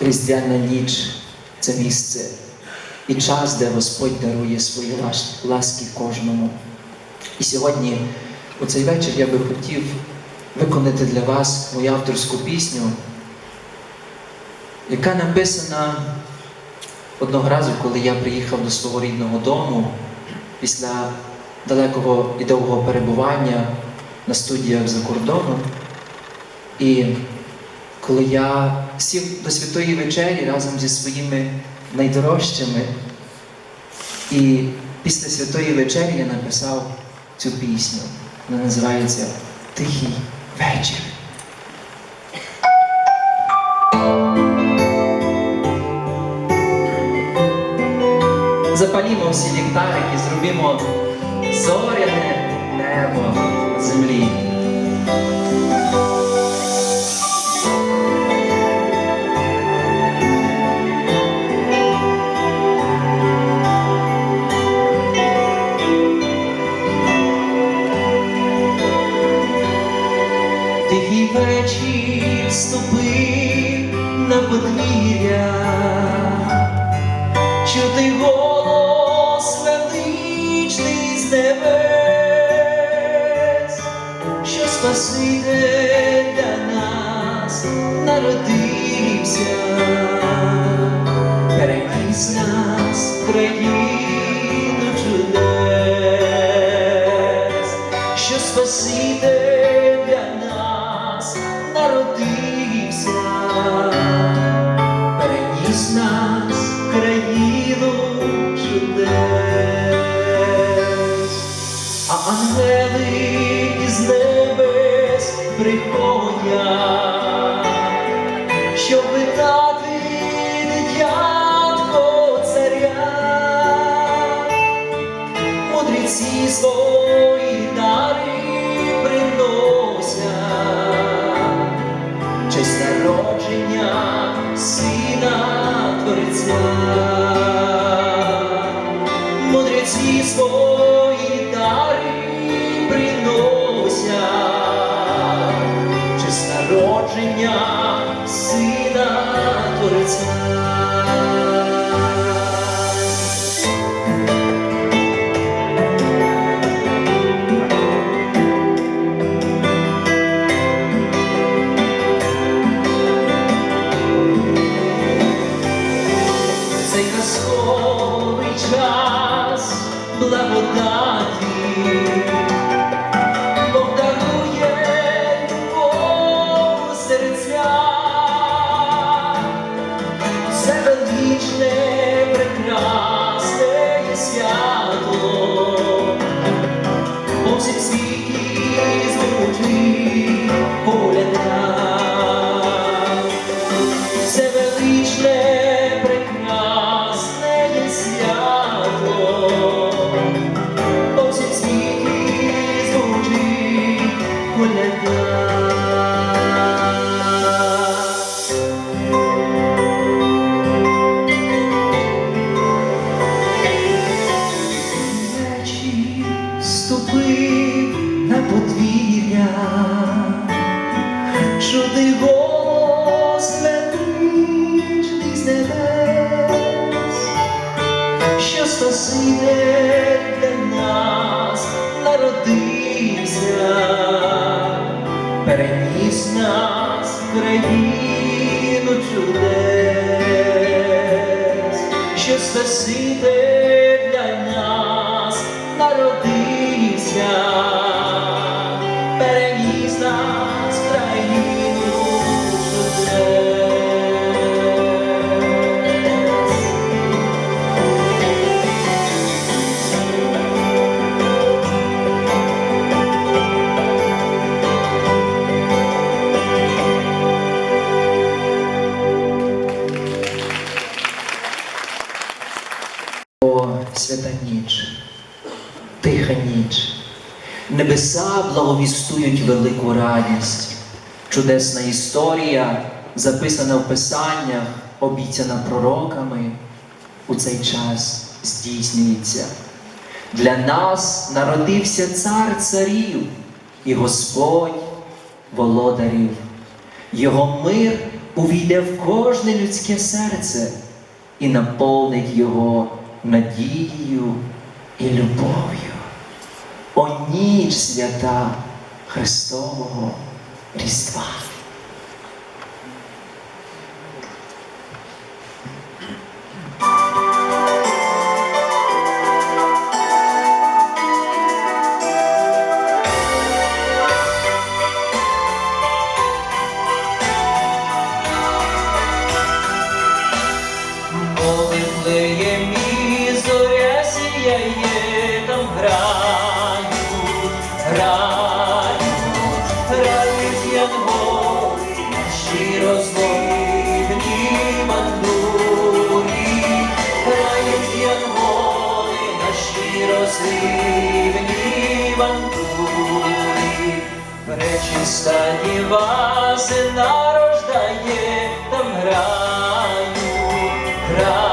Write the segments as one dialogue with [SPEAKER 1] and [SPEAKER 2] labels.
[SPEAKER 1] Різдвяна ніч це місце і час, де Господь дарує свої ласки кожному. І сьогодні, у цей вечір, я би хотів виконати для вас мою авторську пісню, яка написана одного разу, коли я приїхав до свого рідного дому після далекого і довгого перебування на студіях за кордоном. І коли я сів до святої вечері разом зі своїми найдорожчими, і після святої вечері я написав цю пісню. Вона називається Тихий вечір. Запалімо всі ліхтарики, зробімо зоряне небо землі. Подвір'я, чути голос величний з небес, що Спаситель для нас народився, сина Творця, lay Спаситель для нас народився, переніс нас в країну чудес, що Спаситель Свята ніч, тиха ніч, небеса благовістують велику радість, чудесна історія, записана в Писаннях, обіцяна пророками, у цей час здійснюється. Для нас народився цар царів і Господь володарів. Його мир увійде в кожне людське серце і наповнить його надією і любов'ю. О ніч свята Христового Різдва. Діва сина рождає, там граю, грають,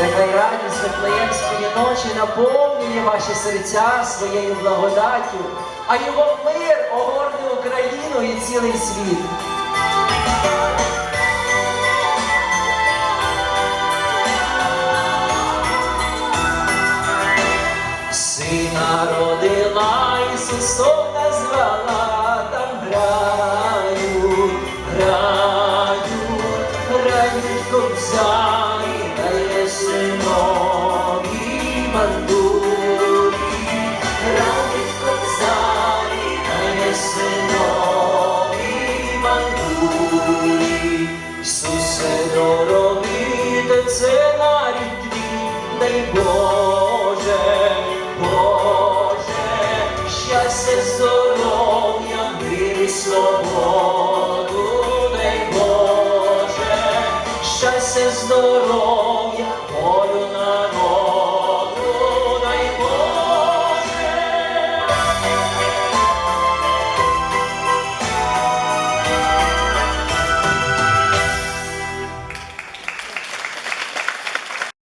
[SPEAKER 2] Нехай радість Вифлеємської ночі наповнює ваші серця своєю благодаттю, а його мир огорне Україну і цілий світ.
[SPEAKER 1] Боже, Боже, щастя, здоров'я, мир і свободу, дай Боже, щастя, здоров'я,